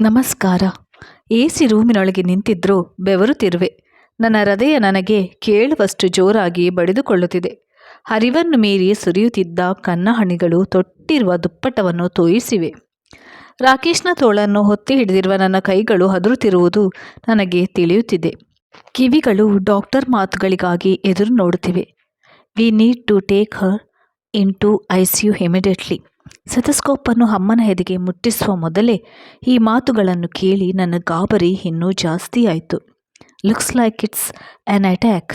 ನಮಸ್ಕಾರ. A C ರೂಮಿನೊಳಗೆ ನಿಂತಿದ್ರೂ ಬೆವರುತ್ತಿರುವೆ. ನನ್ನ ಹೃದಯ ನನಗೆ ಕೇಳುವಷ್ಟು ಜೋರಾಗಿ ಬಡಿದುಕೊಳ್ಳುತ್ತಿದೆ. ಹರಿವನ್ನು ಮೀರಿ ಸುರಿಯುತ್ತಿದ್ದ ಕನ್ನಹಣಿಗಳು ತೊಟ್ಟಿರುವ ದುಪ್ಪಟವನ್ನು ತೋಯಿಸಿವೆ. ರಾಕೇಶ್ನ ತೋಳನ್ನು ಹೊತ್ತಿ ಹಿಡಿದಿರುವ ನನ್ನ ಕೈಗಳು ಹದುರುತ್ತಿರುವುದು ನನಗೆ ತಿಳಿಯುತ್ತಿದೆ. ಕಿವಿಗಳು ಡಾಕ್ಟರ್ ಮಾತುಗಳಿಗಾಗಿ ಎದುರು ನೋಡುತ್ತಿವೆ. We need to take her in to I C U immediately ಸೆಥಸ್ಕೋಪನ್ನು ಅಮ್ಮನ ಎದೆಗೆ ಮುಟ್ಟಿಸುವ ಮೊದಲೇ ಈ ಮಾತುಗಳನ್ನು ಕೇಳಿ ನನ್ನ ಗಾಬರಿ ಇನ್ನೂ ಜಾಸ್ತಿ ಆಯಿತು. Looks like it's an attack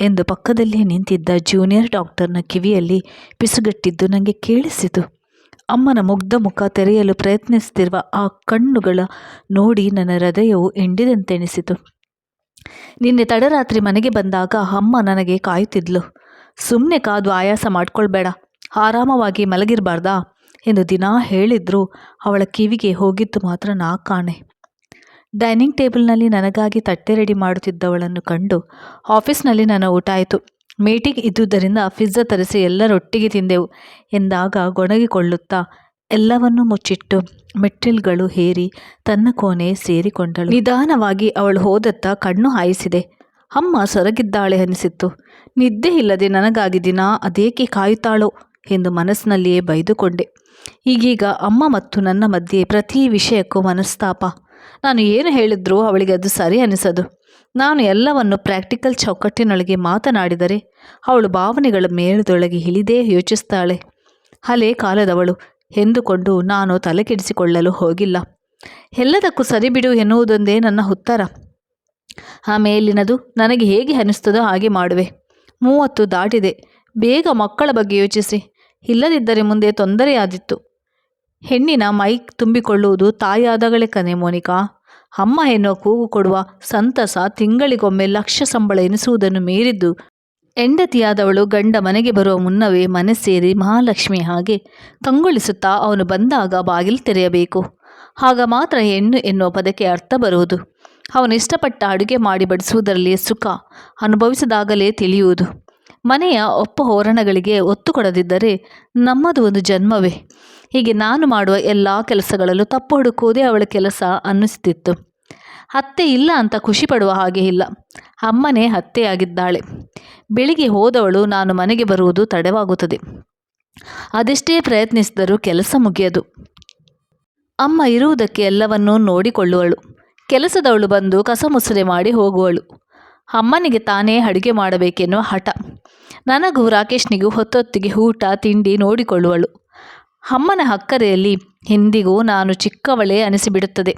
ಎಂದು ಪಕ್ಕದಲ್ಲೇ ನಿಂತಿದ್ದ ಜೂನಿಯರ್ ಡಾಕ್ಟರ್ನ ಕಿವಿಯಲ್ಲಿ ಪಿಸುಗಟ್ಟಿದ್ದು ನನಗೆ ಕೇಳಿಸಿತು. ಅಮ್ಮನ ಮುಗ್ಧ ಮುಖ ತೆರೆಯಲು ಪ್ರಯತ್ನಿಸುತ್ತಿರುವ ಆ ಕಣ್ಣುಗಳ ನೋಡಿ ನನ್ನ ಹೃದಯವು ಎಂಡಿದಂತೆನಿಸಿತು. ನಿನ್ನೆ ತಡರಾತ್ರಿ ಮನೆಗೆ ಬಂದಾಗ ಅಮ್ಮ ನನಗೆ ಕಾಯುತ್ತಿದ್ಲು. ಸುಮ್ಮನೆ ಕಾದು ಆಯಾಸ ಮಾಡ್ಕೊಳ್ಬೇಡ. ಆರಾಮವಾಗಿ ಮಲಗಿರಬಾರ್ದಾ? ಎಂದು ದಿನಾ ಹೇಳಿದ್ರು. ಅವಳ ಕಿವಿಗೆ ಹೋಗಿದ್ದು ಮಾತ್ರ ನಾ ಕಾಣೆ ಡೈನಿಂಗ್ ಟೇಬಲ್ನಲ್ಲಿ ನನಗಾಗಿ ತಟ್ಟೆ ರೆಡಿ ಮಾಡುತ್ತಿದ್ದವಳನ್ನು ಕಂಡು ಆಫೀಸ್ನಲ್ಲಿ ನನ್ನ ಊಟ ಆಯಿತು. ಮೀಟಿಂಗ್ ಇದ್ದುದರಿಂದ ಪಿಜ್ಜಾ ತರಿಸಿ ಎಲ್ಲರೊಟ್ಟಿಗೆ ತಿಂದೆವು ಎಂದಾಗ ಗೊಣಗಿಕೊಳ್ಳುತ್ತಾ ಎಲ್ಲವನ್ನೂ ಮುಚ್ಚಿಟ್ಟು ಮೆಟ್ಟಿಲ್ಗಳು ಹೇರಿ ತನ್ನ ಕೋಣೆ ಸೇರಿಕೊಂಡಳು. ನಿಧಾನವಾಗಿ ಅವಳು ಹೋದತ್ತ ಕಣ್ಣು ಹಾಯಿಸಿದೆ. ಅಮ್ಮ ಸೊರಗಿದ್ದಾಳೆ ಅನಿಸಿತ್ತು. ನಿದ್ದೆ ಇಲ್ಲದೆ ನನಗಾಗಿ ದಿನ ಅದೇಕೆ ಕಾಯುತ್ತಾಳೋ ಎಂದು ಮನಸ್ಸಿನಲ್ಲಿಯೇ ಬೈದುಕೊಂಡೆ. ಈಗೀಗ ಅಮ್ಮ ಮತ್ತು ನನ್ನ ಮಧ್ಯೆ ಪ್ರತಿ ವಿಷಯಕ್ಕೂ ಮನಸ್ತಾಪ. ನಾನು ಏನು ಹೇಳಿದ್ರೂ ಅವಳಿಗೆ ಅದು ಸರಿ ಅನಿಸದು. ನಾನು ಎಲ್ಲವನ್ನು ಪ್ರಾಕ್ಟಿಕಲ್ ಚೌಕಟ್ಟಿನೊಳಗೆ ಮಾತನಾಡಿದರೆ ಅವಳು ಭಾವನೆಗಳ ಮೇಲದೊಳಗೆ ಇಳಿದೇ ಯೋಚಿಸ್ತಾಳೆ. ಹಲೇ ಕಾಲದವಳು ಎಂದುಕೊಂಡು ನಾನು ತಲೆಕೆಡಿಸಿಕೊಳ್ಳಲು ಹೋಗಿಲ್ಲ. ಎಲ್ಲದಕ್ಕೂ ಸರಿ ಬಿಡು ಎನ್ನುವುದೊಂದೇ ನನ್ನ ಉತ್ತರ. ಆ ಮೇಲಿನದು ನನಗೆ ಹೇಗೆ ಅನಿಸ್ತದೋ ಹಾಗೆ ಮಾಡುವೆ. ಮೂವತ್ತು ದಾಟಿದೆ. ಬೇಗ ಮಕ್ಕಳ ಬಗ್ಗೆ ಯೋಚಿಸಿ. ಇಲ್ಲದಿದ್ದರೆ ಮುಂದೆ ತೊಂದರೆಯಾದಿತ್ತು ಹೆಣ್ಣಿನ ಮೈಕ್ ತುಂಬಿಕೊಳ್ಳುವುದು ತಾಯಿಯಾದಗಳೇ ಕನೆ ಮೋನಿಕಾ. ಅಮ್ಮ ಎನ್ನುವ ಕೂಗು ಕೊಡುವ ಸಂತಸ ತಿಂಗಳಿಗೊಮ್ಮೆ ಲಕ್ಷ ಸಂಬಳ ಎನಿಸುವುದನ್ನು ಮೀರಿದ್ದು, ಹೆಂಡತಿಯಾದವಳು ಗಂಡ ಮನೆಗೆ ಬರುವ ಮುನ್ನವೇ ಮನೆ ಸೇರಿ ಮಹಾಲಕ್ಷ್ಮಿ ಹಾಗೆ ಕಂಗೊಳಿಸುತ್ತಾ ಅವನು ಬಂದಾಗ ಬಾಗಿಲು ತೆರೆಯಬೇಕು. ಆಗ ಮಾತ್ರ ಹೆಣ್ಣು ಎನ್ನುವ ಪದಕ್ಕೆ ಅರ್ಥ ಬರುವುದು. ಅವನು ಇಷ್ಟಪಟ್ಟ ಅಡುಗೆ ಮಾಡಿ ಬಡಿಸುವುದರಲ್ಲಿ ಸುಖ ಅನುಭವಿಸಿದಾಗಲೇ ತಿಳಿಯುವುದು. ಮನೆಯ ಒಪ್ಪ ಹೋರಣಗಳಿಗೆ ಒತ್ತು ಕೊಡದಿದ್ದರೆ ನಮ್ಮದು ಒಂದು ಜನ್ಮವೇ. ಹೀಗೆ ನಾನು ಮಾಡುವ ಎಲ್ಲ ಕೆಲಸಗಳಲ್ಲೂ ತಪ್ಪು ಹುಡುಕುವುದೇ ಅವಳ ಕೆಲಸ ಅನ್ನಿಸ್ತಿತ್ತು. ಅತ್ತೆ ಇಲ್ಲ ಅಂತ ಖುಷಿ ಪಡುವ ಹಾಗೆ ಇಲ್ಲ. ಅಮ್ಮನೇ ಹತ್ಯೆಯಾಗಿದ್ದಾಳೆ ಬೆಳಿಗ್ಗೆ ಹೋದವಳು ನಾನು ಮನೆಗೆ ಬರುವುದು ತಡವಾಗುತ್ತದೆ. ಅದೆಷ್ಟೇ ಪ್ರಯತ್ನಿಸಿದರೂ ಕೆಲಸ ಮುಗಿಯದು. ಅಮ್ಮ ಇರುವುದಕ್ಕೆ ಎಲ್ಲವನ್ನೂ ನೋಡಿಕೊಳ್ಳುವಳು. ಕೆಲಸದವಳು ಬಂದು ಕಸ ಮುಸುರೆ ಮಾಡಿ ಹೋಗುವಳು. ಅಮ್ಮನಿಗೆ ತಾನೇ ಅಡುಗೆ ಮಾಡಬೇಕೆನ್ನುವ ಹಠ. ನನಗೂ ರಾಕೇಶ್ನಿಗೂ ಹೊತ್ತೊತ್ತಿಗೆ ಊಟ, ತಿಂಡಿ ನೋಡಿಕೊಳ್ಳುವಳು. ಅಮ್ಮನ ಅಕ್ಕರೆಯಲ್ಲಿ ಎಂದಿಗೂ ನಾನು ಚಿಕ್ಕವಳೇ ಅನಿಸಿಬಿಡುತ್ತದೆ.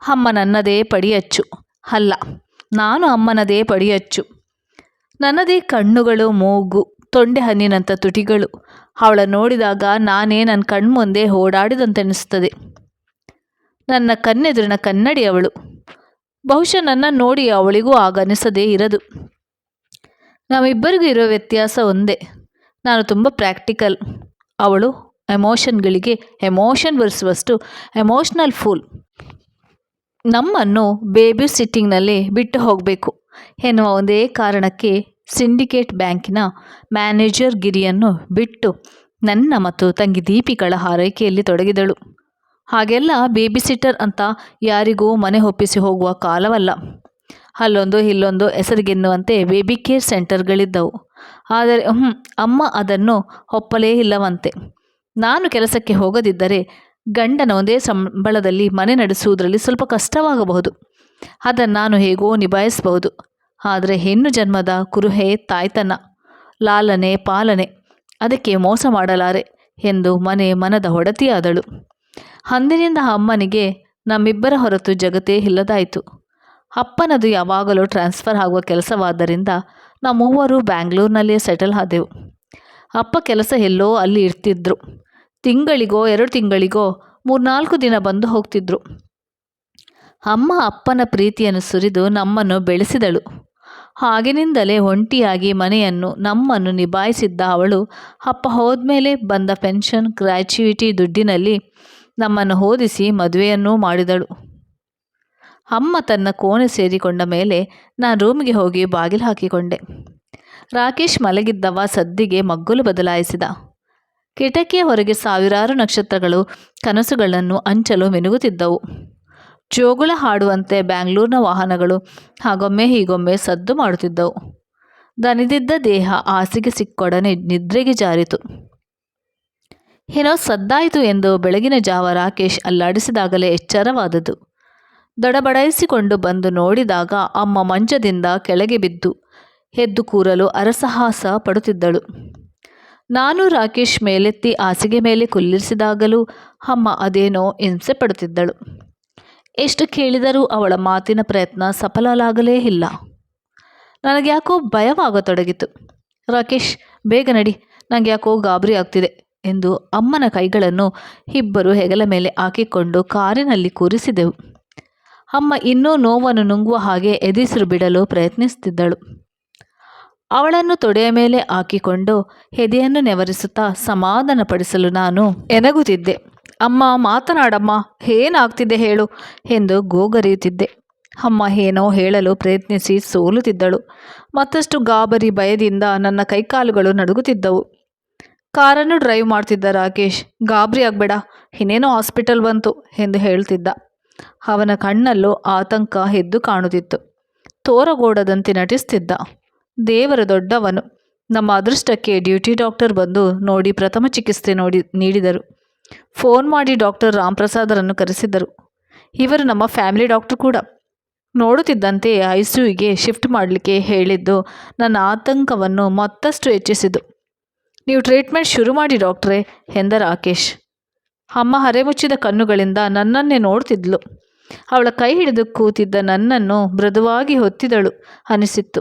ಅಮ್ಮ ನನ್ನದೇ ಪಡಿಯಚ್ಚು. ಅಲ್ಲ, ನಾನು ಅಮ್ಮನದೇ ಪಡಿಯಚ್ಚು. ನನ್ನದೇ ಕಣ್ಣುಗಳು, ಮೂಗು, ತೊಂಡೆ ಹಣ್ಣಿನಂಥ ತುಟಿಗಳು. ಅವಳ ನೋಡಿದಾಗ ನಾನೇ ನನ್ನ ಕಣ್ಮುಂದೆ ಓಡಾಡಿದಂತೆನಿಸುತ್ತದೆ. ನನ್ನ ಕನ್ನೆದುರಿನ ಕನ್ನಡಿ ಅವಳು ಬಹುಶಃ ನನ್ನ ನೋಡಿ ಅವಳಿಗೂ ಆಗನಿಸದೇ ಇರದು. ನಾವಿಬ್ಬರಿಗೂ ಇರೋ ವ್ಯತ್ಯಾಸ ಒಂದೇ. ನಾನು ತುಂಬ ಪ್ರಾಕ್ಟಿಕಲ್. ಅವಳು ಎಮೋಷನ್ಗಳಿಗೆ ಎಮೋಷನ್ ಬರೆಸುವಷ್ಟು ಎಮೋಷ್ನಲ್ ಫೂಲ್. ನಮ್ಮನ್ನು ಬೇಬಿ ಸಿಟ್ಟಿಂಗ್ನಲ್ಲಿ ಬಿಟ್ಟು ಹೋಗಬೇಕು ಎನ್ನುವ ಒಂದೇ ಕಾರಣಕ್ಕೆ ಸಿಂಡಿಕೇಟ್ ಬ್ಯಾಂಕಿನ ಮ್ಯಾನೇಜರ್ ಗಿರಿಯನ್ನು ಬಿಟ್ಟು ನನ್ನ ಮತ್ತು ತಂಗಿ ದೀಪಿಗಳ ಹಾರೈಕೆಯಲ್ಲಿ ತೊಡಗಿದಳು. ಹಾಗೆಲ್ಲ ಬೇಬಿ ಸಿಟ್ಟರ್ ಅಂತ ಯಾರಿಗೂ ಮನೆ ಒಪ್ಪಿಸಿ ಹೋಗುವ ಕಾಲವಲ್ಲ. ಅಲ್ಲೊಂದು ಇಲ್ಲೊಂದು ಹೆಸರಿಗೆನ್ನುವಂತೆ ಬೇಬಿ ಕೇರ್ ಸೆಂಟರ್ಗಳಿದ್ದವು ಆದರೆ ಅಮ್ಮ ಅದನ್ನು ಒಪ್ಪಲೇ ಇಲ್ಲವಂತೆ. ನಾನು ಕೆಲಸಕ್ಕೆ ಹೋಗದಿದ್ದರೆ ಗಂಡನ ಒಂದೇ ಸಂಬಳದಲ್ಲಿ ಮನೆ ನಡೆಸುವುದರಲ್ಲಿ ಸ್ವಲ್ಪ ಕಷ್ಟವಾಗಬಹುದು. ಅದನ್ನು ನಾನು ಹೇಗೋ ನಿಭಾಯಿಸಬಹುದು. ಆದರೆ ಹೆಣ್ಣು ಜನ್ಮದ ಕುರುಹೆ ತಾಯ್ತನ, ಲಾಲನೆ ಪಾಲನೆ, ಅದಕ್ಕೆ ಮೋಸ ಮಾಡಲಾರೆ ಎಂದು ಮನೆ ಮನದ ಹೊಡತಿಯಾದಳು ಅಂದಿನಿಂದ ಅಮ್ಮನಿಗೆ ನಮ್ಮಿಬ್ಬರ ಹೊರತು ಜಗತ್ತೇ ಇಲ್ಲದಾಯಿತು. ಅಪ್ಪನದು ಯಾವಾಗಲೂ ಟ್ರಾನ್ಸ್ಫರ್ ಆಗುವ ಕೆಲಸವಾದ್ದರಿಂದ ನಾವು ಮೂವರು ಬ್ಯಾಂಗ್ಳೂರಿನಲ್ಲಿಯೇ ಸೆಟಲ್ ಆದೆವು. ಅಪ್ಪ ಕೆಲಸ ಎಲ್ಲೋ ಅಲ್ಲಿ ಇರ್ತಿದ್ರು. ತಿಂಗಳಿಗೋ, ಎರಡು ತಿಂಗಳಿಗೋ, ಮೂರ್ನಾಲ್ಕು ದಿನ ಬಂದು ಹೋಗ್ತಿದ್ರು. ಅಮ್ಮ ಅಪ್ಪನ ಪ್ರೀತಿಯನ್ನು ಸುರಿದು ನಮ್ಮನ್ನು ಬೆಳೆಸಿದಳು. ಆಗಿನಿಂದಲೇ ಒಂಟಿಯಾಗಿ ಮನೆಯನ್ನು, ನಮ್ಮನ್ನು ನಿಭಾಯಿಸಿದ್ದ ಅವಳು ಅಪ್ಪ ಹೋದ್ಮೇಲೆ ಬಂದ ಪೆನ್ಷನ್ ಗ್ರ್ಯಾಚ್ಯುಯಿಟಿ ದುಡ್ಡಿನಲ್ಲಿ ನಮ್ಮನ್ನು ಓದಿಸಿ ಮದುವೆಯನ್ನೂ ಮಾಡಿದಳು. ಅಮ್ಮ ತನ್ನ ಕೋಣೆ ಸೇರಿಕೊಂಡ ಮೇಲೆ ನಾನು ರೂಮಿಗೆ ಹೋಗಿ ಬಾಗಿಲು ಹಾಕಿಕೊಂಡೆ. ರಾಕೇಶ್ ಮಲಗಿದ್ದವ ಸದ್ದಿಗೆ ಮಗ್ಗುಲು ಬದಲಾಯಿಸಿದ. ಕಿಟಕಿಯ ಹೊರಗೆ ಸಾವಿರಾರು ನಕ್ಷತ್ರಗಳು ಕನಸುಗಳನ್ನು ಅಂಚಲು ಮಿನುಗುತ್ತಿದ್ದವು. ಜೋಗುಳ ಹಾಡುವಂತೆ ಬ್ಯಾಂಗ್ಳೂರ್ನ ವಾಹನಗಳು ಹಾಗೊಮ್ಮೆ ಹೀಗೊಮ್ಮೆ ಸದ್ದು ಮಾಡುತ್ತಿದ್ದವು. ದನಿದಿದ್ದ ದೇಹ ಹಾಸಿಗೆ ಸಿಕ್ಕೊಡನೆ ನಿದ್ರೆಗೆ ಜಾರಿತು. ಏನೋ ಸದ್ದಾಯಿತು ಎಂದು ಬೆಳಗಿನ ಜಾವ ರಾಕೇಶ್ ಅಲ್ಲಾಡಿಸಿದಾಗಲೇ ಎಚ್ಚರವಾದದು ದಡಬಡಾಯಿಸಿಕೊಂಡು ಬಂದು ನೋಡಿದಾಗ ಅಮ್ಮ ಮಂಚದಿಂದ ಕೆಳಗೆ ಬಿದ್ದು ಎದ್ದು ಕೂರಲು ಅರಸಾಹಸ ಪಡುತ್ತಿದ್ದಳು. ನಾನು ರಾಕೇಶ್ ಮೇಲೆತ್ತಿ ಹಾಸಿಗೆ ಮೇಲೆ ಕುಲ್ಲಿರಿಸಿದಾಗಲೂ ಅಮ್ಮ ಅದೇನೋ ಹಿಂಸೆ ಪಡುತ್ತಿದ್ದಳು. ಎಷ್ಟು ಕೇಳಿದರೂ ಅವಳ ಮಾತಿನ ಪ್ರಯತ್ನ ಸಫಲಲಾಗಲೇ ಇಲ್ಲ. ನನಗ್ಯಾಕೋ ಭಯವಾಗತೊಡಗಿತು. ರಾಕೇಶ್, ಬೇಗ ನಡಿ ನನಗ್ಯಾಕೋ ಗಾಬರಿ ಆಗ್ತಿದೆ. ಎಂದು ಅಮ್ಮನ ಕೈಗಳನ್ನು ಇಬ್ಬರು ಹೆಗಲ ಮೇಲೆ ಹಾಕಿಕೊಂಡು ಕಾರಿನಲ್ಲಿ ಕೂರಿಸಿದೆವು. ಅಮ್ಮ ಇನ್ನೂ ನೋವನ್ನು ನುಂಗುವ ಹಾಗೆ ಎದಿಸಿರು ಬಿಡಲು ಪ್ರಯತ್ನಿಸುತ್ತಿದ್ದಳು. ಅವಳನ್ನು ತೊಡೆಯ ಮೇಲೆ ಹಾಕಿಕೊಂಡು ಎದೆಯನ್ನು ನೆವರಿಸುತ್ತಾ ಸಮಾಧಾನಪಡಿಸಲು ನಾನು ಎನಗುತ್ತಿದ್ದೆ. ಅಮ್ಮ, ಮಾತನಾಡಮ್ಮ, ಏನಾಗ್ತಿದೆ ಹೇಳು ಎಂದು ಗೋಗರಿಯುತ್ತಿದ್ದೆ. ಅಮ್ಮ ಏನೋ ಹೇಳಲು ಪ್ರಯತ್ನಿಸಿ ಸೋಲುತ್ತಿದ್ದಳು. ಮತ್ತಷ್ಟು ಗಾಬರಿ, ಭಯದಿಂದ ನನ್ನ ಕೈಕಾಲುಗಳು ನಡುಗುತ್ತಿದ್ದವು. ಕಾರನ್ನು ಡ್ರೈವ್ ಮಾಡ್ತಿದ್ದ ರಾಕೇಶ್, ಗಾಬರಿ ಆಗಬೇಡ, ಇನ್ನೇನೋ ಹಾಸ್ಪಿಟಲ್ ಬಂತು ಎಂದು ಹೇಳ್ತಿದ್ದ. ಅವನ ಕಣ್ಣಲ್ಲೂ ಆತಂಕ ಎದ್ದು ಕಾಣುತ್ತಿತ್ತು. ತೋರಗೋಡದಂತೆ ನಟಿಸ್ತಿದ್ದ. ದೇವರ ದೊಡ್ಡವನು. ನಮ್ಮ ಅದೃಷ್ಟಕ್ಕೆ ಡ್ಯೂಟಿ ಡಾಕ್ಟರ್ ಬಂದು ನೋಡಿ ಪ್ರಥಮ ಚಿಕಿತ್ಸೆ ನೋಡಿ ನೀಡಿದರು. ಫೋನ್ ಮಾಡಿ ಡಾಕ್ಟರ್ ರಾಮ್ಪ್ರಸಾದರನ್ನು ಕರೆಸಿದ್ದರು. ಇವರು ನಮ್ಮ ಫ್ಯಾಮಿಲಿ ಡಾಕ್ಟರ್ ಕೂಡ. ನೋಡುತ್ತಿದ್ದಂತೆ ಐ ಸಿ ಯುಗೆ ಶಿಫ್ಟ್ ಮಾಡಲಿಕ್ಕೆ ಹೇಳಿದ್ದು ನನ್ನ ಆತಂಕವನ್ನು ಮತ್ತಷ್ಟು ಹೆಚ್ಚಿಸಿತು. ನೀವು ಟ್ರೀಟ್ಮೆಂಟ್ ಶುರು ಮಾಡಿ ಡಾಕ್ಟ್ರೇ, ಎಂದ ರಾಕೇಶ್. ಅಮ್ಮ ಹರೆಮುಚ್ಚಿದ ಕಣ್ಣುಗಳಿಂದ ನನ್ನನ್ನೇ ನೋಡ್ತಿದ್ಲು. ಅವಳ ಕೈ ಹಿಡಿದು ಕೂತಿದ್ದ ನನ್ನನ್ನು ಮೃದುವಾಗಿ ಹೊತ್ತಿದಳು ಅನಿಸಿತ್ತು.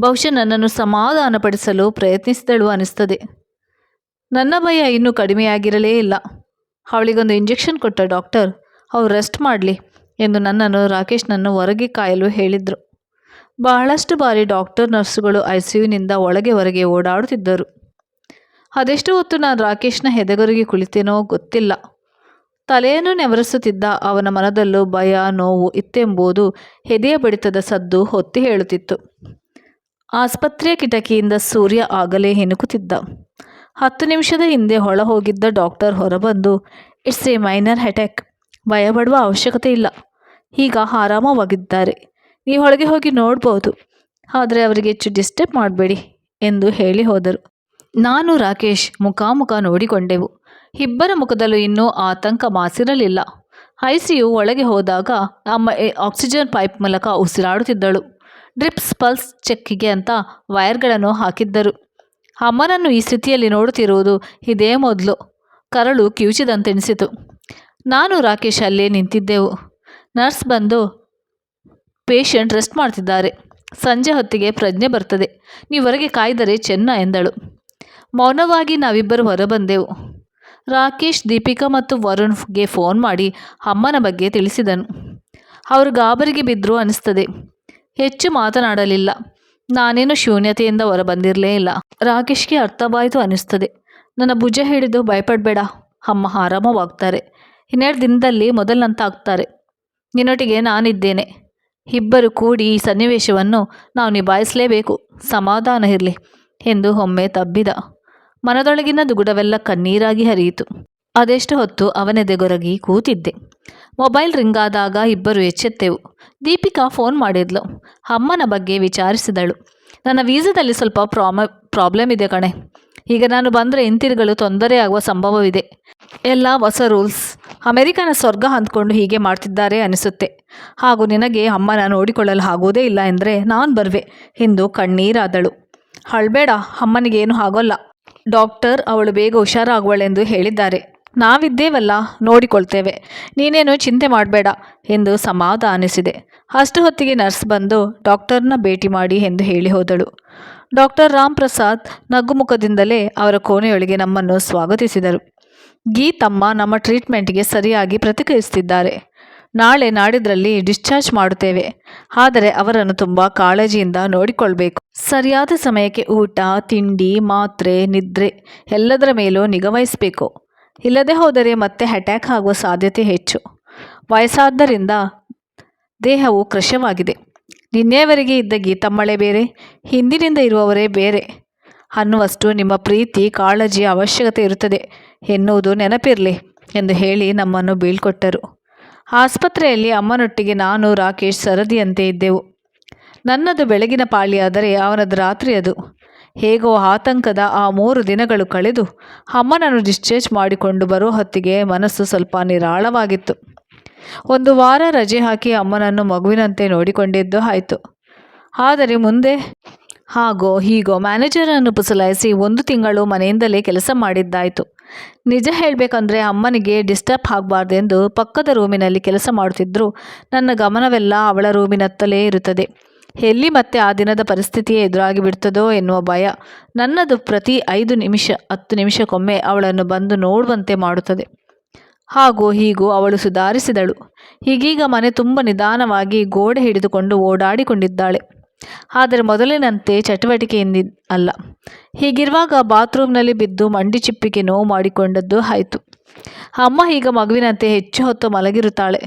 ಬಹುಶಃ ನನ್ನನ್ನು ಸಮಾಧಾನಪಡಿಸಲು ಪ್ರಯತ್ನಿಸಿದಳು ಅನಿಸ್ತದೆ. ನನ್ನ ಭಯ ಇನ್ನೂ ಕಡಿಮೆಯಾಗಿರಲೇ ಇಲ್ಲ. ಅವಳಿಗೊಂದು ಇಂಜೆಕ್ಷನ್ ಕೊಟ್ಟ ಡಾಕ್ಟರ್ ಅವ್ರು ರೆಸ್ಟ್ ಮಾಡಲಿ ಎಂದು ನನ್ನನ್ನು ರಾಕೇಶ್ನನ್ನು ಹೊರಗೆ ಕಾಯಲು ಹೇಳಿದರು. ಬಹಳಷ್ಟು ಬಾರಿ ಡಾಕ್ಟರ್, ನರ್ಸುಗಳು ಐ ಸಿ ಯುನಿಂದ ಒಳಗೆ ಹೊರಗೆ ಓಡಾಡುತ್ತಿದ್ದರು. ಅದೆಷ್ಟು ಹೊತ್ತು ನಾನು ರಾಕೇಶ್ನ ಹೆದಗರಿಗೆ ಕುಳಿತೇನೋ ಗೊತ್ತಿಲ್ಲ. ತಲೆಯನ್ನು ನೆವರಿಸುತ್ತಿದ್ದ ಅವನ ಮನದಲ್ಲೂ ಭಯ, ನೋವು ಇತ್ತೆಂಬುದು ಹೆದೆಯ ಬಡಿತದ ಸದ್ದು ಹೊತ್ತಿ ಹೇಳುತ್ತಿತ್ತು. ಆಸ್ಪತ್ರೆಯ ಕಿಟಕಿಯಿಂದ ಸೂರ್ಯ ಆಗಲೇ ಹೆಣುಕುತ್ತಿದ್ದ. ಹತ್ತು ನಿಮಿಷದ ಹಿಂದೆ ಹೊಳ ಹೋಗಿದ್ದ ಡಾಕ್ಟರ್ ಹೊರಬಂದು, ಇಟ್ಸ್ ಎ ಮೈನರ್ ಅಟ್ಯಾಕ್ ಭಯಪಡುವ ಅವಶ್ಯಕತೆ ಇಲ್ಲ. ಈಗ ಆರಾಮವಾಗಿದ್ದಾರೆ. ನೀವು ಒಳಗೆ ಹೋಗಿ ನೋಡ್ಬೋದು. ಆದರೆ ಅವರಿಗೆ ಹೆಚ್ಚು ಡಿಸ್ಟರ್ಬ್ ಮಾಡಬೇಡಿ ಎಂದು ಹೇಳಿ ಹೋದರು. ನಾನು ರಾಕೇಶ್ ಮುಖಾಮುಖ ನೋಡಿಕೊಂಡೆವು. ಇಬ್ಬರ ಮುಖದಲ್ಲೂ ಇನ್ನೂ ಆತಂಕ ಮಾಸಿರಲಿಲ್ಲ. ಐಸಿಯು ಒಳಗೆ ಹೋದಾಗ ಅಮ್ಮ ಆಕ್ಸಿಜನ್ ಪೈಪ್ ಮೂಲಕ ಉಸಿರಾಡುತ್ತಿದ್ದಳು. ಡ್ರಿಪ್ಸ್ ಪಲ್ಸ್ ಚೆಕ್ಕಿಗೆ ಅಂತ ವೈರ್ಗಳನ್ನು ಹಾಕಿದ್ದರು. ಅಮ್ಮನನ್ನು ಈ ಸ್ಥಿತಿಯಲ್ಲಿ ನೋಡುತ್ತಿರುವುದು ಇದೇ ಮೊದಲು. ಕರಳು ಕಿವುಚಿದಂತೆನಿಸಿತು. ನಾನು ರಾಕೇಶ್ ಅಲ್ಲೇ ನಿಂತಿದ್ದೆವು. ನರ್ಸ್ ಬಂದು, ಪೇಷಂಟ್ ರೆಸ್ಟ್ ಮಾಡ್ತಿದ್ದಾರೆ. ಸಂಜೆ ಹೊತ್ತಿಗೆ ಪ್ರಜ್ಞೆ ಬರ್ತದೆ. ನೀವು ಹೊರಗೆ ಕಾಯ್ದರೆ ಚೆನ್ನ ಎಂದಳು. ಮೌನವಾಗಿ ನಾವಿಬ್ಬರು ಹೊರಬಂದೆವು. ರಾಕೇಶ್, ದೀಪಿಕಾ ಮತ್ತು ವರುಣ್ಗೆ ಫೋನ್ ಮಾಡಿ ಅಮ್ಮನ ಬಗ್ಗೆ ತಿಳಿಸಿದನು. ಅವರು ಗಾಬರಿಗೆ ಬಿದ್ದರು ಅನಿಸ್ತದೆ ಹೆಚ್ಚು ಮಾತನಾಡಲಿಲ್ಲ. ನಾನೇನು ಶೂನ್ಯತೆಯಿಂದ ಹೊರಬಂದಿರಲೇ ಇಲ್ಲ. ರಾಕೇಶ್ಗೆ ಅರ್ಥವಾಯಿತು ಅನಿಸ್ತದೆ ನನ್ನ ಭುಜ ಹಿಡಿದು ಭಯಪಡಬೇಡ. ಅಮ್ಮ ಆರಾಮವಾಗ್ತಾರೆ. ಇನ್ನೆರಡು ದಿನದಲ್ಲಿ ಮೊದಲಂತ ಆಗ್ತಾರೆ ನಿನ್ನೊಟ್ಟಿಗೆ ನಾನಿದ್ದೇನೆ. ಇಬ್ಬರು ಕೂಡಿ ಈ ಸನ್ನಿವೇಶವನ್ನು ನಾವು ನಿಭಾಯಿಸಲೇಬೇಕು. ಸಮಾಧಾನ ಇರಲಿ ಎಂದು ಒಮ್ಮೆ ತಬ್ಬಿದ. ಮನದೊಳಗಿನ ದುಗುಡವೆಲ್ಲ ಕಣ್ಣೀರಾಗಿ ಹರಿಯಿತು. ಅದೆಷ್ಟು ಹೊತ್ತು ಅವನೆದೆಗೊರಗಿ ಕೂತಿದ್ದೆ. ಮೊಬೈಲ್ ರಿಂಗ್ ಆದಾಗ ಇಬ್ಬರು ಎಚ್ಚೆತ್ತೆವು. ದೀಪಿಕಾ ಫೋನ್ ಮಾಡಿದ್ಲು. ಅಮ್ಮನ ಬಗ್ಗೆ ವಿಚಾರಿಸಿದಳು. ನನ್ನ ವೀಸಾದಲ್ಲಿ ಸ್ವಲ್ಪ ಪ್ರಾಮ, ಪ್ರಾಬ್ಲಮ್ ಇದೆ ಕಣೆ. ಈಗ ನಾನು ಬಂದರೆ ಹಿಂತಿರುಗಲು ತೊಂದರೆ ಆಗುವ ಸಂಭವವಿದೆ. ಎಲ್ಲ ಹೊಸ ರೂಲ್ಸ್. ಅಮೆರಿಕನ ಸ್ವರ್ಗ ಅಂದ್ಕೊಂಡು ಹೀಗೆ ಮಾಡ್ತಿದ್ದಾರೆ ಅನಿಸುತ್ತೆ. ಹಾಗೂ ನಿನಗೆ ಅಮ್ಮನ ನೋಡಿಕೊಳ್ಳಲು ಆಗೋದೇ ಇಲ್ಲ ಎಂದರೆ ನಾನು ಬರುವೆ. ಎಂದು ಕಣ್ಣೀರಾದಳು. ಅಳ್ಬೇಡ, ಅಮ್ಮನಿಗೇನು ಆಗೋಲ್ಲ. ಡಾಕ್ಟರ್ ಅವಳು ಬೇಗ ಹುಷಾರಾಗುವಳೆಂದು ಹೇಳಿದ್ದಾರೆ. ನಾವಿದ್ದೇವಲ್ಲ, ನೋಡಿಕೊಳ್ತೇವೆ. ನೀನೇನು ಚಿಂತೆ ಮಾಡಬೇಡ ಎಂದು ಸಮಾಧಾನಿಸಿದೆ ಅಷ್ಟು ಹೊತ್ತಿಗೆ ನರ್ಸ್ ಬಂದು ಡಾಕ್ಟರ್ನ ಭೇಟಿ ಮಾಡಿ ಎಂದು ಹೇಳಿ ಹೋದಳು. ಡಾಕ್ಟರ್ ರಾಮ್ ಪ್ರಸಾದ್ ನಗುಮುಖದಿಂದಲೇ ಅವರ ಕೋಣೆಯೊಳಗೆ ನಮ್ಮನ್ನು ಸ್ವಾಗತಿಸಿದರು. ಗೀತಮ್ಮ ನಮ್ಮ ಟ್ರೀಟ್ಮೆಂಟ್ಗೆ ಸರಿಯಾಗಿ ಪ್ರತಿಕ್ರಿಯಿಸುತ್ತಿದ್ದಾರೆ. ನಾಳೆ ನಾಡಿದ್ರಲ್ಲಿ ಡಿಸ್ಚಾರ್ಜ್ ಮಾಡುತ್ತೇವೆ. ಆದರೆ ಅವರನ್ನು ತುಂಬ ಕಾಳಜಿಯಿಂದ ನೋಡಿಕೊಳ್ಬೇಕು. ಸರಿಯಾದ ಸಮಯಕ್ಕೆ ಊಟ, ತಿಂಡಿ, ಮಾತ್ರೆ, ನಿದ್ರೆ ಎಲ್ಲದರ ಮೇಲೂ ನಿಗಮಿಸಬೇಕು ಇಲ್ಲದೆ ಹೋದರೆ ಮತ್ತೆ ಅಟ್ಯಾಕ್ ಆಗುವ ಸಾಧ್ಯತೆ ಹೆಚ್ಚು. ವಯಸ್ಸಾದ್ದರಿಂದ ದೇಹವು ಕೃಶವಾಗಿದೆ ನಿನ್ನೆಯವರೆಗೆ ಇದ್ದ ಗೀತಮ್ಮಳೆ ಬೇರೆ, ಹಿಂದಿನಿಂದ ಇರುವವರೇ ಬೇರೆ. ಅನ್ನುವಷ್ಟು ನಿಮ್ಮ ಪ್ರೀತಿ, ಕಾಳಜಿಯ ಅವಶ್ಯಕತೆ ಇರುತ್ತದೆ ಎನ್ನುವುದು ನೆನಪಿರಲಿ ಎಂದು ಹೇಳಿ ನಮ್ಮನ್ನು ಬೀಳ್ಕೊಟ್ಟರು. ಆಸ್ಪತ್ರೆಯಲ್ಲಿ ಅಮ್ಮನೊಟ್ಟಿಗೆ ನಾನು ರಾಕೇಶ್ ಸರದಿಯಂತೆ ಇದ್ದೆವು. ನನ್ನದು ಬೆಳಗಿನ ಪಾಳಿಯಾದರೆ ಅವನದು ರಾತ್ರಿಯದು ಹೇಗೋ ಆತಂಕದ ಆ ಮೂರು ದಿನಗಳು ಕಳೆದು ಅಮ್ಮನನ್ನು ಡಿಸ್ಚಾರ್ಜ್ ಮಾಡಿಕೊಂಡು ಬರೋ ಹೊತ್ತಿಗೆ ಮನಸ್ಸು ಸ್ವಲ್ಪ ನಿರಾಳವಾಗಿತ್ತು. ಒಂದು ವಾರ ರಜೆ ಹಾಕಿ ಅಮ್ಮನನ್ನು ಮಗುವಿನಂತೆ ನೋಡಿಕೊಂಡಿದ್ದು ಆಯಿತು. ಆದರೆ ಮುಂದೆ ಹಾಗೋ ಹೀಗೋ ಮ್ಯಾನೇಜರನ್ನು ಪುಸಲಾಯಿಸಿ ಒಂದು ತಿಂಗಳು ಮನೆಯಿಂದಲೇ ಕೆಲಸ ಮಾಡಿದ್ದಾಯಿತು. ನಿಜ ಹೇಳಬೇಕಂದ್ರೆ ಅಮ್ಮನಿಗೆ ಡಿಸ್ಟರ್ಬ್ ಆಗಬಾರ್ದೆಂದು ಪಕ್ಕದ ರೂಮಿನಲ್ಲಿ ಕೆಲಸ ಮಾಡುತ್ತಿದ್ದರೂ ನನ್ನ ಗಮನವೆಲ್ಲ ಅವಳ ರೂಮಿನತ್ತಲೇ ಇರುತ್ತದೆ. ಎಲ್ಲಿ ಮತ್ತೆ ಆ ದಿನದ ಪರಿಸ್ಥಿತಿಯೇ ಎದುರಾಗಿ ಬಿಡ್ತದೋ ಎನ್ನುವ ಭಯ. ನನ್ನದು ಪ್ರತಿ ಐದು ನಿಮಿಷ, ಹತ್ತು ನಿಮಿಷಕ್ಕೊಮ್ಮೆ ಅವಳನ್ನು ಬಂದು ನೋಡುವಂತೆ ಮಾಡುತ್ತದೆ. ಹಾಗೂ ಹೀಗೂ ಅವಳು ಸುಧಾರಿಸಿದಳು. ಈಗೀಗ ಮನೆ ತುಂಬ ನಿಧಾನವಾಗಿ ಗೋಡೆ ಹಿಡಿದುಕೊಂಡು ಓಡಾಡಿಕೊಂಡಿದ್ದಾಳೆ. ಆದರೆ ಮೊದಲಿನಂತೆ ಚಟುವಟಿಕೆಯಿಂದ ಅಲ್ಲ. ಹೀಗಿರುವಾಗ ಬಾತ್ರೂಮ್ನಲ್ಲಿ ಬಿದ್ದು ಮಂಡಿ ಚಿಪ್ಪಿಗೆ ನೋವು ಮಾಡಿಕೊಂಡದ್ದು ಆಯಿತು. ಅಮ್ಮ ಈಗ ಮಗುವಿನಂತೆ ಹೆಚ್ಚು ಹೊತ್ತು ಮಲಗಿರುತ್ತಾಳೆ.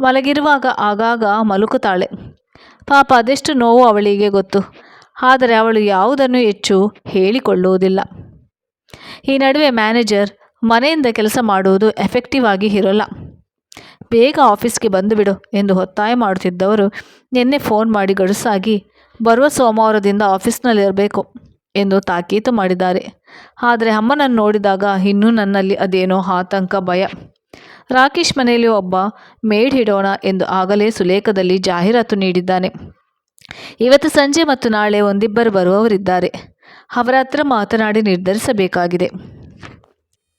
ಮಲಗಿರುವಾಗ ಆಗಾಗ ಮಲುಕುತ್ತಾಳೆ ಪಾಪ ಅದೆಷ್ಟು ನೋವು ಅವಳಿಗೆ ಗೊತ್ತು. ಆದರೆ ಅವಳು ಯಾವುದನ್ನು ಹೆಚ್ಚು ಹೇಳಿಕೊಳ್ಳುವುದಿಲ್ಲ. ಈ ನಡುವೆ ಮ್ಯಾನೇಜರ್, ಮನೆಯಿಂದ ಕೆಲಸ ಮಾಡುವುದು ಎಫೆಕ್ಟಿವ್ ಆಗಿ ಇರೋಲ್ಲ. ಬೇಗ ಆಫೀಸ್ಗೆ ಬಂದುಬಿಡು ಎಂದು ಒತ್ತಾಯ ಮಾಡುತ್ತಿದ್ದವರು, ನಿನ್ನೆ ಫೋನ್ ಮಾಡಿ ಗಡುಸಾಗಿ ಬರುವ ಸೋಮವಾರದಿಂದ ಆಫೀಸ್ನಲ್ಲಿರಬೇಕು ಎಂದು ತಾಕೀತು ಮಾಡಿದ್ದಾರೆ. ಆದರೆ ಅಮ್ಮನನ್ನು ನೋಡಿದಾಗ ಇನ್ನೂ ನನ್ನಲ್ಲಿ ಅದೇನೋ ಆತಂಕ, ಭಯ. ರಾಕೇಶ್ ಮನೆಯಲ್ಲಿ ಒಬ್ಬ ಮೇಡ್ ಹಿಡೋಣ ಎಂದು ಆಗಲೇ ಸುಲೇಖದಲ್ಲಿ ಜಾಹೀರಾತು ನೀಡಿದ್ದಾನೆ. ಇವತ್ತು ಸಂಜೆ ಮತ್ತು ನಾಳೆ ಒಂದಿಬ್ಬರು ಬರುವವರಿದ್ದಾರೆ. ಅವರ ಹತ್ರ ಮಾತನಾಡಿ ನಿರ್ಧರಿಸಬೇಕಾಗಿದೆ.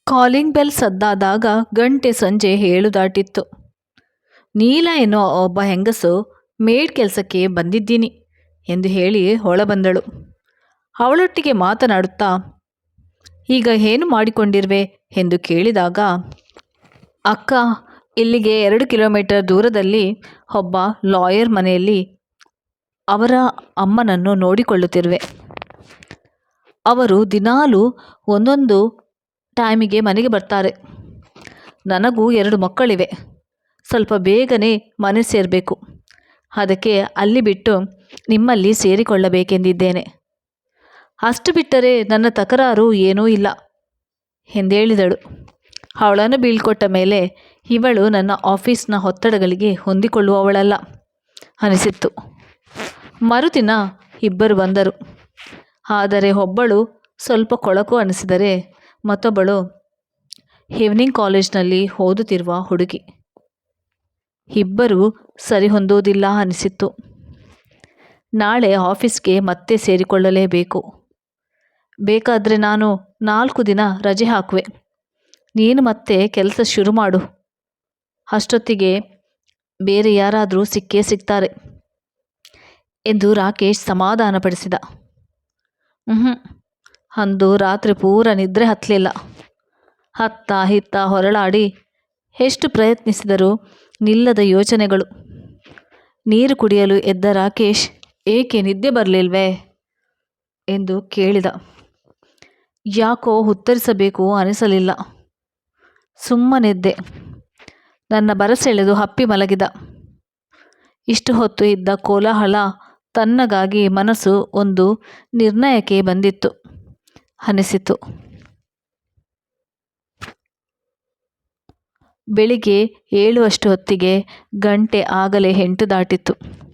ಕಾಲಿಂಗ್ ಬೆಲ್ ಸದ್ದಾದಾಗ ಗಂಟೆ ಸಂಜೆ ಏಳು ದಾಟಿತ್ತು. ನೀಲ ಎನ್ನುವ ಒಬ್ಬ ಹೆಂಗಸು ಮೇಡ್ ಕೆಲಸಕ್ಕೆ ಬಂದಿದ್ದೀನಿ. ಎಂದು ಹೇಳಿ ಹೊಳಬಂದಳು. ಅವಳೊಟ್ಟಿಗೆ ಮಾತನಾಡುತ್ತಾ, ಈಗ ಏನು ಮಾಡಿಕೊಂಡಿರುವೆ? ಎಂದು ಕೇಳಿದಾಗ, ಅಕ್ಕ, ಇಲ್ಲಿಗೆ ಎರಡು ಕಿಲೋಮೀಟರ್ ದೂರದಲ್ಲಿ ಒಬ್ಬ ಲಾಯರ್ ಮನೆಯಲ್ಲಿ ಅವರ ಅಮ್ಮನನ್ನು ನೋಡಿಕೊಳ್ಳುತ್ತಿರುವೆ. ಅವರು ದಿನಾಲೂ ಒಂದೊಂದು ಟೈಮಿಗೆ ಮನೆಗೆ ಬರ್ತಾರೆ. ನನಗೂ ಎರಡು ಮಕ್ಕಳಿವೆ. ಸ್ವಲ್ಪ ಬೇಗನೆ ಮನೆ ಸೇರಬೇಕು. ಅದಕ್ಕೆ ಅಲ್ಲಿ ಬಿಟ್ಟು ನಿಮ್ಮಲ್ಲಿ ಸೇರಿಕೊಳ್ಳಬೇಕೆಂದಿದ್ದೇನೆ. ಅಷ್ಟು ಬಿಟ್ಟರೆ ನನ್ನ ತಕರಾರು ಏನೂ ಇಲ್ಲ, ಎಂದೇಳಿದಳು. ಅವಳನ್ನು ಬೀಳ್ಕೊಟ್ಟ ಮೇಲೆ ಇವಳು ನನ್ನ ಆಫೀಸ್ನ ಒತ್ತಡಗಳಿಗೆ ಹೊಂದಿಕೊಳ್ಳುವವಳಲ್ಲ, ಅನಿಸಿತ್ತು. ಮರುದಿನ ಇಬ್ಬರು ಬಂದರು. ಆದರೆ ಒಬ್ಬಳು ಸ್ವಲ್ಪ ಕೊಳಕು ಅನಿಸಿದರೆ ಮತ್ತೊಬ್ಬಳು ಈವ್ನಿಂಗ್ ಕಾಲೇಜ್ನಲ್ಲಿ ಓದುತ್ತಿರುವ ಹುಡುಗಿ. ಇಬ್ಬರು ಸರಿಹೊಂದುವುದಿಲ್ಲ ಅನಿಸಿತ್ತು. ನಾಳೆ ಆಫೀಸ್ಗೆ ಮತ್ತೆ ಸೇರಿಕೊಳ್ಳಲೇಬೇಕು. ಬೇಕಾದರೆ ನಾನು ನಾಲ್ಕು ದಿನ ರಜೆ ಹಾಕುವೆ. ನೀನು ಮತ್ತೆ ಕೆಲಸ ಶುರು ಮಾಡು. ಅಷ್ಟೊತ್ತಿಗೆ ಬೇರೆ ಯಾರಾದರೂ ಸಿಕ್ಕೇ ಸಿಗ್ತಾರೆ ಎಂದು ರಾಕೇಶ್ ಸಮಾಧಾನಪಡಿಸಿದ. ಹ್ಞೂ ಅಂದು ರಾತ್ರಿ ಪೂರ ನಿದ್ರೆ ಹತ್ತಲಿಲ್ಲ ಹತ್ತ ಹಿತ್ತ ಹೊರಳಾಡಿ ಎಷ್ಟು ಪ್ರಯತ್ನಿಸಿದರೂ ನಿಲ್ಲದ ಯೋಚನೆಗಳು. ನೀರು ಕುಡಿಯಲು ಎದ್ದ ರಾಕೇಶ್ ಏಕೆ ನಿದ್ದೆ ಬರಲಿಲ್ವೇ? ಎಂದು ಕೇಳಿದ. ಯಾಕೋ ಉತ್ತರಿಸಬೇಕು ಅನಿಸಲಿಲ್ಲ. ಸುಮ್ಮನೆದ್ದೆ. ನನ್ನ ಬರಸೆಳೆದು ಹಪ್ಪಿ ಮಲಗಿದ. ಇಷ್ಟು ಹೊತ್ತು ಇದ್ದ ಕೋಲಾಹಲ ತನ್ನಗಾಗಿ ಮನಸ್ಸು ಒಂದು ನಿರ್ಣಯಕ್ಕೆ ಬಂದಿತ್ತು. ಅನಿಸಿತು. ಬೆಳಿಗ್ಗೆ ಏಳುವಷ್ಟು ಹೊತ್ತಿಗೆ ಗಂಟೆ ಆಗಲೇ ಎಂಟು ದಾಟಿತ್ತು.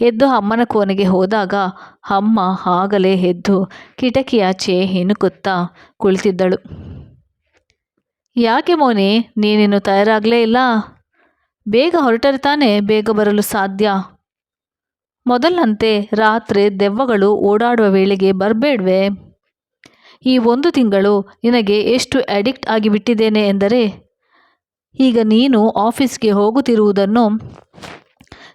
ಎದ್ದು ಅಮ್ಮನ ಕೋಣೆಗೆ ಹೋದಾಗ ಅಮ್ಮ ಆಗಲೇ ಎದ್ದು ಕಿಟಕಿಯಾಚೆ ಇಣುಕುತ್ತಾ ಕುಳಿತಿದ್ದಳು. ಯಾಕೆ ಮೋನಿ ನೀನೇನು ತಯಾರಾಗಲೇ ಇಲ್ಲ? ಬೇಗ ಹೊರಟರೆ ತಾನೇ ಬೇಗ ಬರಲು ಸಾಧ್ಯ? ಮೊದಲಂತೆ ರಾತ್ರಿ ದೆವ್ವಗಳು ಓಡಾಡುವ ವೇಳೆಗೆ ಬರಬೇಡ್ವೆ. ಈ ಒಂದು ತಿಂಗಳು ನಿನಗೆ ಎಷ್ಟು ಅಡಿಕ್ಟ್ ಆಗಿಬಿಟ್ಟಿದ್ದೇನೆ ಎಂದರೆ, ಈಗ ನೀನು ಆಫೀಸ್ಗೆ ಹೋಗುತ್ತಿರುವುದನ್ನು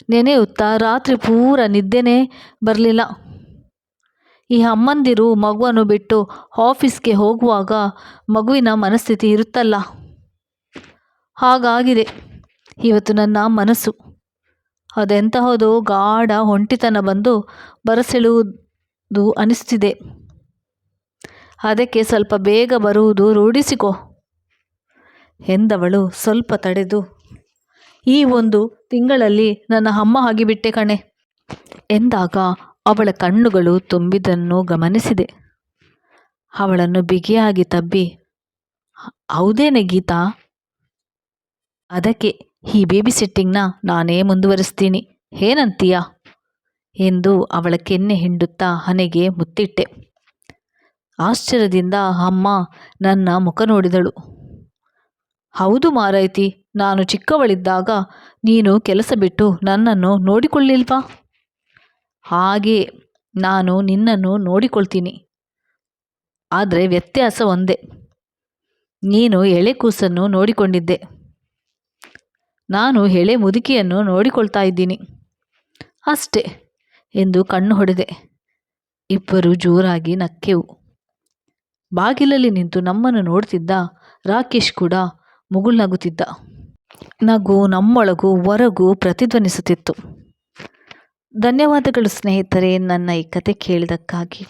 ನೆನೆಯುತ್ತಾ ರಾತ್ರಿ ಪೂರ ನಿದ್ದೆನೇ ಬರಲಿಲ್ಲ. ಈ ಅಮ್ಮಂದಿರು ಮಗುವನ್ನು ಬಿಟ್ಟು ಆಫೀಸ್ಗೆ ಹೋಗುವಾಗ ಮಗುವಿನ ಮನಸ್ಥಿತಿ ಇರುತ್ತಲ್ಲ. ಹಾಗಾಗಿದೆ. ಇವತ್ತು ನನ್ನ ಮನಸ್ಸು. ಅದೆಂತಹದೋ ಗಾಢ ಹೊಂಟಿತನ ಬಂದು ಬರಸೆಳುವುದು ಅನಿಸ್ತಿದೆ. ಅದಕ್ಕೆ ಸ್ವಲ್ಪ ಬೇಗ ಬರುವುದು ರೂಢಿಸಿಕೊ. ಎಂದವಳು ಸ್ವಲ್ಪ ತಡೆದು ಈ ಒಂದು ತಿಂಗಳಲ್ಲಿ ನನ್ನ ಅಮ್ಮ ಆಗಿಬಿಟ್ಟೆ ಕಣೆ. ಎಂದಾಗ ಅವಳ ಕಣ್ಣುಗಳು ತುಂಬಿದನ್ನು ಗಮನಿಸಿದೆ. ಅವಳನ್ನು ಬಿಗಿಯಾಗಿ ತಬ್ಬಿ, ಹೌದೇನೆ ಗೀತಾ? ಅದಕ್ಕೆ ಈ ಬೇಬಿ ಸಿಟ್ಟಿಂಗ್ನ ನಾನೇ ಮುಂದುವರಿಸ್ತೀನಿ. ಏನಂತೀಯ? ಎಂದು ಅವಳ ಕೆನ್ನೆ ಹಿಂಡುತ್ತಾ ಹನೆಗೆ ಮುತ್ತಿಟ್ಟೆ. ಆಶ್ಚರ್ಯದಿಂದ ಅಮ್ಮ ನನ್ನ ಮುಖ ನೋಡಿದಳು. ಹೌದು ಮಾರೈತಿ ನಾನು ಚಿಕ್ಕವಳಿದ್ದಾಗ ನೀನು ಕೆಲಸ ಬಿಟ್ಟು ನನ್ನನ್ನು ನೋಡಿಕೊಳ್ಳಿಲ್ವಾ? ಹಾಗೆ ನಾನು ನಿನ್ನನ್ನು ನೋಡಿಕೊಳ್ತೀನಿ. ಆದರೆ ವ್ಯತ್ಯಾಸ ಒಂದೇ. ನೀನು ಎಳೆ ಕೂಸನ್ನು ನೋಡಿಕೊಂಡಿದ್ದೆ. ನಾನು ಎಳೆ ಮುದುಕಿಯನ್ನು ನೋಡಿಕೊಳ್ತಾ ಇದ್ದೀನಿ. ಅಷ್ಟೇ ಎಂದು ಕಣ್ಣು ಹೊಡೆದೆ. ಇಬ್ಬರು ಜೋರಾಗಿ ನಕ್ಕೆವು. ಬಾಗಿಲಲ್ಲಿ ನಿಂತು ನಮ್ಮನ್ನು ನೋಡ್ತಿದ್ದ ರಾಕೇಶ್ ಕೂಡ ಮುಗುಳ್ನಗುತ್ತಿದ್ದ. ನಗು ನಮ್ಮೊಳಗೂ ಹೊರಗೂ ಪ್ರತಿಧ್ವನಿಸುತ್ತಿತ್ತು. ಧನ್ಯವಾದಗಳು ಸ್ನೇಹಿತರೆ ನನ್ನ ಈ ಕತೆ ಕೇಳಿದ್ದಕ್ಕಾಗಿ.